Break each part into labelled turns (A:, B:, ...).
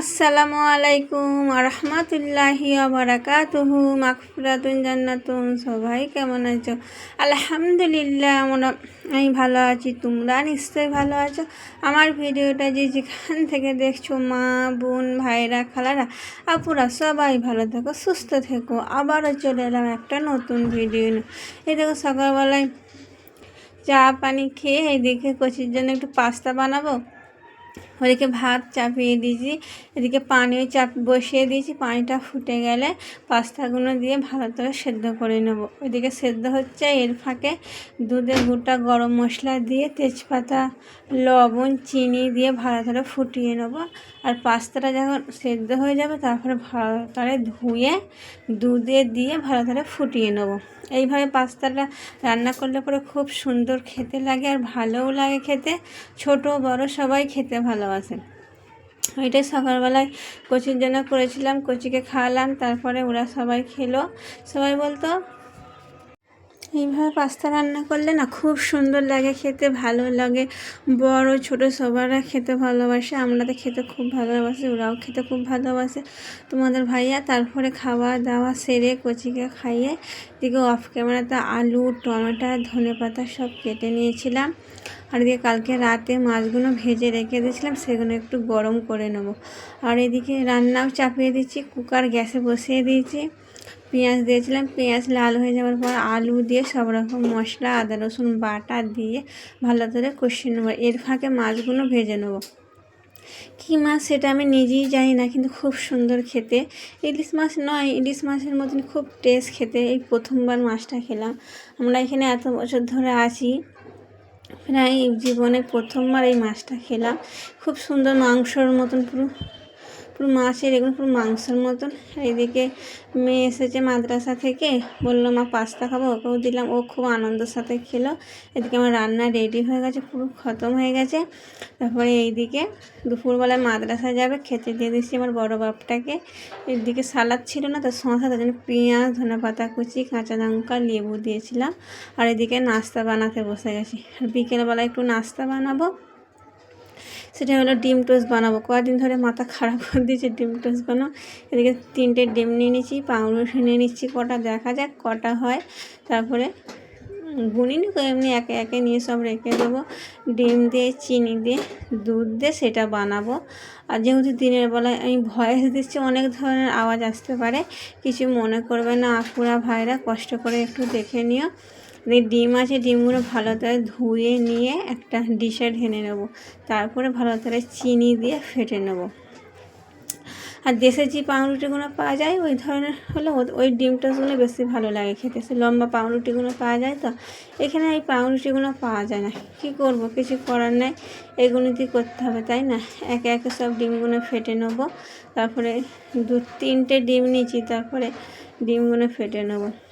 A: আসসালামু আলাইকুম রহমতুল্লাহি বারাকাতুহু মাকফুরাতুন জান্নাতুন। সবাই কেমন আছো? আলহামদুলিল্লাহ, আমরা আমি ভালো আছি, তোমরা নিশ্চয়ই ভালো আছো? আমার ভিডিওটা যে যেখান থেকে দেখছ, মা, বোন, ভাইরা, খালারা, আপুরা, সবাই ভালো থেকো, সুস্থ থেকো। আবারও চলে এলাম একটা নতুন ভিডিও এই দেখো, সকালবেলায় চা, পানি খেয়ে এইদিকে কচির জন্য একটু পাস্তা বানাবো। ওদিকে ভাত চাপিয়ে দিয়েছি, এদিকে পানিও চাপ, বসিয়ে দিয়েছি, পানিটা ফুটে গেলে পাস্তাগুলো দিয়ে ভালো করে সেদ্ধ করে নেব। ওইদিকে সেদ্ধ হচ্ছে, এর ফাঁকে দুধে গোটা গরম মশলা দিয়ে তেজপাতা, লবণ, চিনি দিয়ে ভালো করে ফুটিয়ে নেব। আর পাস্তাটা যখন সেদ্ধ হয়ে যাবে, তারপরে ভালো করে ধুয়ে দুধে দিয়ে ভালো করে ফুটিয়ে নেব। এইভাবে পাস্তাটা রান্না করলে পরে খুব সুন্দর খেতে লাগে আর ভালোও লাগে খেতে। ছোট বড় সবাই খেতে ভালোবাসে ওইটাই সকালবেলায় কচির জন্য করেছিলাম, কচিকে খাওয়ালাম, তারপরে ওরা সবাই খেলো। সবাই বলতো, এইভাবে পাস্তা রান্না করলে না খুব সুন্দর লাগে খেতে, ভালো লাগে। বড়, ছোট সবারা খেতে ভালোবাসে, আমরা তো খেতে খুব ভালোবাসি, ওরাও খেতে খুব ভালোবাসে। তোমাদের ভাইয়া তারপরে খাওয়া দাওয়া সেরে কচিকে খাইয়ে দিকে অফ ক্যামেরাতে আলু, টমেটো ধনে পাতা সব কেটে নিয়েছিলাম। আর এদিকে কালকে রাতে মাছগুলো ভেজে রেখে দিয়েছিলাম, সেগুলো একটু গরম করে নেব। আর এদিকে রান্নাও চাপিয়ে দিচ্ছি, কুকার গ্যাসে বসিয়ে দিয়েছি। পেঁয়াজ দিয়েছিলাম, পেঁয়াজ লাল হয়ে যাওয়ার পর আলু দিয়ে সব রকম মশলা, আদা, রসুন, বাটা দিয়ে ভালো করে কষিয়ে নেব। এর ফাঁকে মাছগুলো ভেজে নেব। কী মাছ সেটা আমি নিজেই জানি না, কিন্তু খুব সুন্দর খেতে। ইলিশ মাছ নয়, ইলিশ মাছের মতন খুব টেস্ট খেতে। এই প্রথমবার মাছটা খেলাম। আমরা এখানে এত বছর ধরে আছি প্রায় জীবনে প্রথমবার এই মাছটা খেলাম। খুব সুন্দর মাংসর মতন পুরো পুরো মাছের, এগুলো পুরো মাংসের মতন। এইদিকে মেয়ে এসেছে মাদ্রাসা থেকে। বলল, মা, পাস্তা খাব? ওকেও দিলাম। ও খুব আনন্দের সাথে খেলো। এদিকে আমার রান্না রেডি হয়ে গেছে, পুরো খতম হয়ে গেছে। তারপরে এইদিকে দুপুরবেলায় মাদ্রাসা যাবে। খেতে দিয়ে দিচ্ছি আমার বড় বাপটাকে। এদিকে সালাদ ছিল না, তার সঙ্গে তার জন্য পেঁয়াজ ধনে পাতা কুচি, কাঁচা লঙ্কা, লেবু দিয়েছিলাম। আর এদিকে নাস্তা বানাতে বসে গেছি। আর বিকেলবেলা একটু নাস্তা বানাবো। সেটা হলো ডিম টোস্ট বানাবো। কদিন ধরে মাথা খারাপ করে দিয়েছে ডিম টোস্ট বানাবো এদিকে তিনটে ডিম নিয়ে নিচ্ছি, পাউরুটি নিয়ে নিচ্ছি, কটা দেখা যাক, কটা হয়। তারপরে গুনিনি এমনি একে একে নিয়ে সব রেখে দেবো। ডিম দিয়ে, চিনি দিয়ে, দুধ দিয়ে সেটা বানাবো। আর যেহেতু দিনের বেলায় আমি ভয়েস দিচ্ছি, অনেক ধরনের আওয়াজ আসতে পারে। কিছু মনে করবে না, আপুরা, ভাইরা, কষ্ট করে একটু দেখে নিও। ডিম আছে, ডিমগুলো ভালো করে ধুয়ে নিয়ে একটা ডিশে ঢেনে নেব। তারপরে ভালো করে চিনি দিয়ে ফেটে নেব। আর দেশের যে পাউরুটিগুলো পাওয়া যায়, ওই ধরনের হলে ওই ডিম টোস্টগুলো বেশি ভালো লাগে খেতে। সে লম্বা পাউরুটিগুলো পাওয়া যায় তো, এখানে এই পাউরুটিগুলো পাওয়া যায় না। কি করব? কিছু করার নেই। এগুলো দিয়ে করতে হবে, তাই না? একে একে সব ডিমগুলো ফেটে নেব। তারপরে দু তিনটে ডিম নিয়েছি, তারপরে ডিমগুলো ফেটে নেব।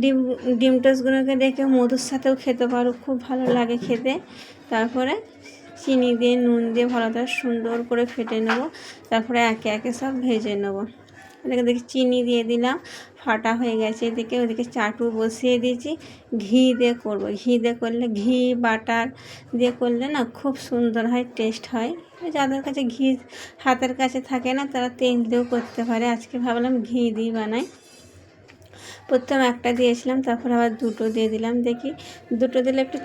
A: ডিম ডিম টোস্টগুলোকে দেখে মধুর সাথেও খেতে পারো, খুব ভালো লাগে খেতে। তারপরে চিনি দিয়ে, নুন দিয়ে ভালো করে সুন্দর করে ফেটে নেব। তারপরে একে একে সব ভেজে নেব। এদিকে দেখি চিনি দিয়ে দিলাম, ফাটা হয়ে গেছে এদিকে। ওদিকে চাটু বসিয়ে দিয়েছি, ঘি দিয়ে করব। ঘি দিয়ে করলে, ঘি, বাটার দিয়ে করলে না খুব সুন্দর হয় টেস্ট হয়। যাদের কাছে ঘি হাতের কাছে থাকে না, তারা তেল দিয়েও করতে পারে। আজকে ভাবলাম ঘি দিয়ে বানাই। প্রথম একটা দিয়েছিলাম তারপর আবার দুটো দিয়ে দিলাম। দেখি দুটো দিলে একটু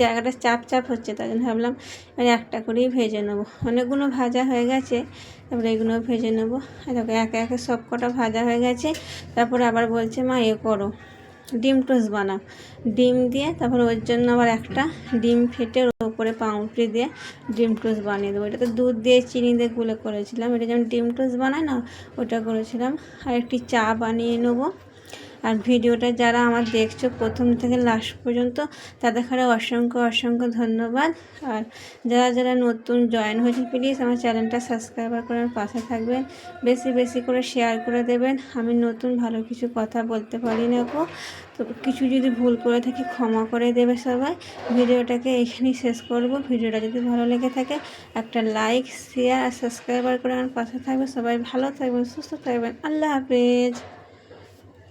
A: জায়গাটা চাপ চাপ হচ্ছে, তাই জন্য ভাবলাম মানে একটা করেই ভেজে নেব। অনেকগুলো ভাজা হয়ে গেছে, তারপরে এগুলো ভেজে নেব। দেখো, একে একে সব কটা ভাজা হয়ে গেছে, তারপরে আবার বলছে, মা, এ করো, ডিম টোস্ট বানাও। ডিম দিয়ে তারপর ওর জন্য আবার একটা ডিম ফেটে ওর ওপরে পাউরুটি দিয়ে ডিম টোস্ট বানিয়ে দেবো। এটা তো দুধ দিয়ে, চিনি দিয়ে গুলে করেছিলাম। এটা যেমন ডিম টোস্ট বানায় না, ওটা করেছিলাম। আর একটি চা বানিয়ে নেব। আর ভিডিওটা যারা আমার দেখছ প্রথম থেকে লাস্ট পর্যন্ত, তাদের খারে অসংখ্য অসংখ্য ধন্যবাদ। আর যারা যারা নতুন জয়েন হয়েছে প্লিজ আমার চ্যানেলটা সাবস্ক্রাইবার করে পাশে থাকবেন। বেশি বেশি করে শেয়ার করে দেবেন। আমি নতুন ভালো কিছু কথা বলতে পারি না গো। তো কিছু যদি ভুল করে থাকি ক্ষমা করে দেবে সবাই। ভিডিওটাকে এখানেই শেষ করব। ভিডিওটা যদি ভালো লেগে থাকে, একটা লাইক শেয়ার আর সাবস্ক্রাইবার করে আমার পাশে থাকবে। সবাই ভালো থাকবেন, সুস্থ থাকবেন। আল্লাহ হাফেজ।